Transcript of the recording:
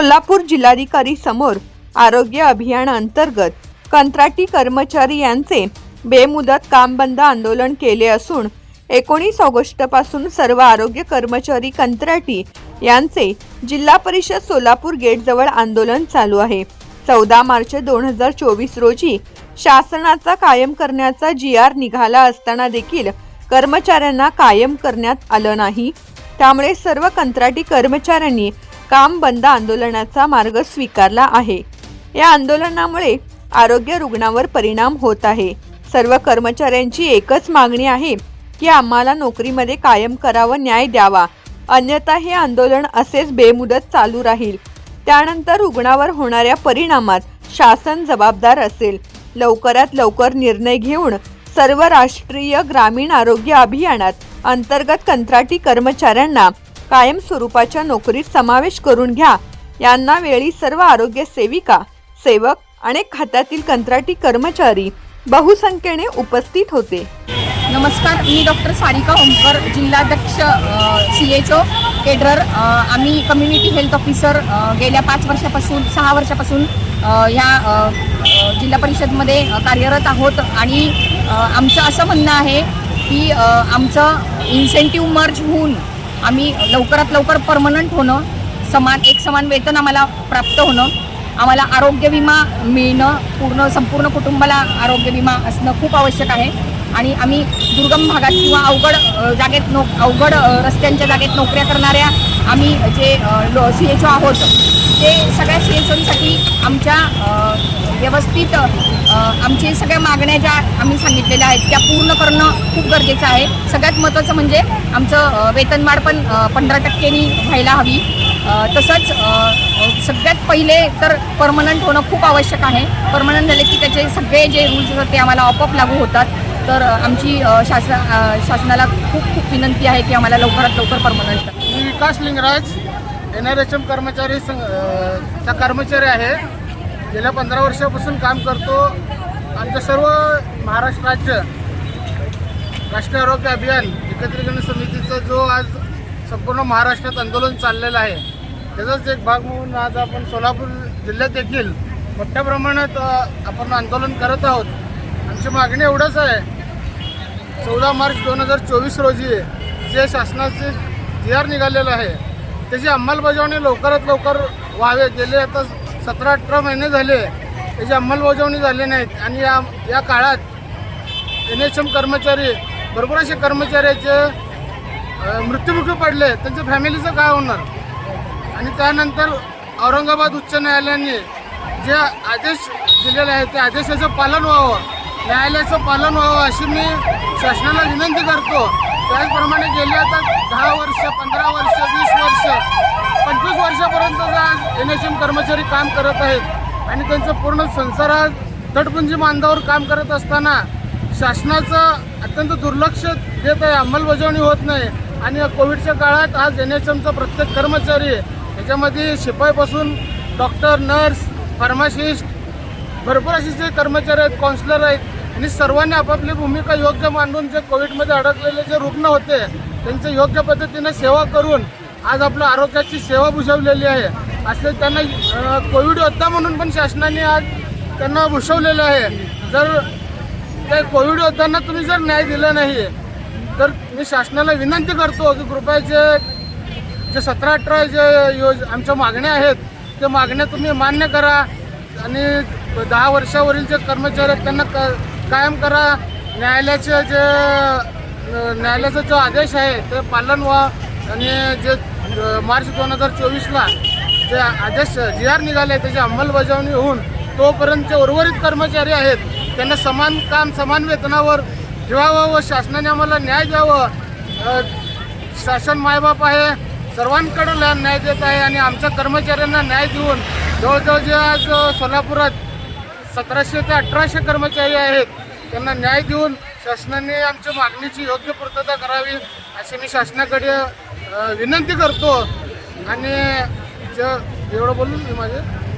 सोलापूर जिल्हाधिकारी समोर आरोग्य अभियानाअंतर्गत कंत्राटी कर्मचारी यांचे बेमुदत काम बंद आंदोलन केले असून एकोणीस ऑगस्टपासून सर्व आरोग्य कर्मचारी कंत्राटी यांचे जिल्हा परिषद सोलापूर गेटजवळ आंदोलन चालू आहे. चौदा मार्च दोन हजार चोवीस रोजी शासनाचा कायम करण्याचा जी आर निघाला असताना देखील कर्मचाऱ्यांना कायम करण्यात आलं नाही. त्यामुळे सर्व कंत्राटी कर्मचाऱ्यांनी काम बंद आंदोलनाचा मार्ग स्वीकारला आहे. या आंदोलनामुळे आरोग्य रुग्णावर परिणाम होत आहे. सर्व कर्मचाऱ्यांची एकच मागणी आहे की आम्हाला नोकरीमध्ये कायम करावं न्याय द्यावा. अन्यथा हे आंदोलन असेच बेमुदत चालू राहील. त्यानंतर रुग्णावर होणाऱ्या परिणामात शासन जबाबदार असेल. लवकरात लवकर निर्णय घेऊन सर्व राष्ट्रीय ग्रामीण आरोग्य अभियानात अंतर्गत कंत्राटी कर्मचाऱ्यांना कायम स्वरूपाच्या नोकरीत समावेश करून घ्या. यांना वेळी सर्व आरोग्य सेविका सेवक अनेक खात्यातील कंत्राटी कर्मचारी बहुसंख्येने उपस्थित होते. नमस्कार मी डॉक्टर सारिका होमकर जिल्हाध्यक्ष सी एच ओ केडरर. आम्ही कम्युनिटी हेल्थ ऑफिसर गेल्या पाच वर्षापासून सहा वर्षापासून ह्या जिल्हा परिषदमध्ये कार्यरत आहोत आणि आमचं असं म्हणणं आहे की आमचं इन्सेंटिव्ह मर्ज होऊन आम्ही लवकरात लवकर परमनंट होणं समान एक समान वेतन आम्हाला प्राप्त होणं आम्हाला आरोग्य विमा मिळणं पूर्ण संपूर्ण कुटुंबाला आरोग्य विमा असणं खूप आवश्यक आहे. आणि आम्ही दुर्गम भागात किंवा अवघड जागेत नो अवघड रस्त्यांच्या जागेत नोकऱ्या करणाऱ्या आम्ही जे सी एच ओ आहोत ते सगळ्या सी एच ओसाठी आमच्या व्यवस्थित आमचे सगळ्या मागण्या ज्या आम्ही सांगितलेल्या आहेत त्या पूर्ण करणं खूप गरजेचं आहे. सगळ्यात महत्त्वाचं म्हणजे आमचं वेतनवाढ पण पंधरा टक्क्यांनी व्हायला हवी. तसंच सगळ्यात पहिले तर परमनंट होणं खूप आवश्यक आहे. परमनंट झाले की त्याचे सगळे जे रूल्स असतात ते आम्हाला आपोआप लागू होतात. तर आमची शासना शासन शासनाला खूप खूप विनंती आहे की आम्हाला लवकरात लवकर परमनंट मी Vikas Lingaraj N R H M कर्मचारी संघ चा कर्मचारी आहे. गेल्या पंधरा वर्षापासून काम करतो. आमचं सर्व महाराष्ट्र राज्य राष्ट्रीय आरोग्य अभियान एकत्रीकरण समितीचं जो आज संपूर्ण महाराष्ट्रात आंदोलन चाललेलं आहे त्याचाच एक भाग म्हणून आज आपण सोलापूर जिल्ह्यात देखील मोठ्या प्रमाणात आपण आंदोलन करत आहोत. आमची मागणी एवढंच आहे. चौदा मार्च दोन हजार चोवीस रोजी जे शासनाचे जी आर निघालेलं आहे त्याची अंमलबजावणी लवकरात लवकर व्हावे. गेले आता सतरा अठरा महिने झाले त्याची अंमलबजावणी झाली नाहीत. आणि या या काळात एन एच एम कर्मचारी भरपूर असे कर्मचारी जे मृत्युमुखी पडले. त्यांच्या फॅमिलीचं काय होणार? आणि त्यानंतर औरंगाबाद उच्च न्यायालयाने जे आदेश दिलेले आहेत त्या आदेशाचं पालन व्हावं. न्यायालयाचं पालन व्हावं अशी मी शासनाला विनंती करतो. त्याचप्रमाणे गेले आता दहा वर्ष पंधरा वर्ष वीस वर्ष पंचवीस वर्षापर्यंत आज एन एच एम कर्मचारी काम करत आहेत आणि त्यांचं पूर्ण संसार आज तटपुंजी बांधावर काम करत असताना शासनाचं अत्यंत दुर्लक्ष देत आहे अंमलबजावणी होत नाही आणि कोविडच्या काळात आज एन एच एमचा प्रत्येक कर्मचारी याच्यामध्ये शिपाईपासून डॉक्टर नर्स फार्मासिस्ट भरपूर असे जे कर्मचारी आहेत काउन्सिलर आहेत आणि सर्वांनी आपापली भूमिका योग्य मांडून जे कोविडमध्ये अडकलेले जे रुग्ण होते त्यांचं योग्य पद्धतीने सेवा करून आज आपल्या आरोग्याची सेवा भूषवलेली आहे. असले त्यांना कोविड योद्धा म्हणून पण शासनाने आज त्यांना भूषवलेलं आहे. जर त्या कोविड योद्ध्यांना तुम्ही जर न्याय दिला नाही तर मी शासनाला विनंती करतो की कृपया जे जे सतरा अठरा जे योज आमच्या मागण्या आहेत त्या मागण्या तुम्ही मान्य करा. आणि दहा वर्षावरील जे कर्मचारी आहेत त्यांना क कायम करा. न्यायालयाचे जे न्यायालयाचा जो आदेश आहे ते पालन व्हा. आणि जे मार्च दोन हजार चोवीसला जे आदेश जी आर निघाले त्याची अंमलबजावणी होऊन तोपर्यंत जे उर्वरित कर्मचारी आहेत त्यांना समान काम समान वेतनावर ठेवावं व शासनाने आम्हाला न्याय द्यावं. शासन मायबाप आहे सर्वांकडे न्याय देत आहे आणि आमच्या कर्मचाऱ्यांना न्याय देऊन जवळजवळ जे आज सोलापुरात सतराशे ते अठराशे कर्मचारी आहेत. त्यांना न्याय देऊन शासनाने आमच्या मागणीची योग्य पूर्तता करावी अशी मी शासनाकडे विनंती करतो. आणि जेवढं एवढं बोलून मी माझे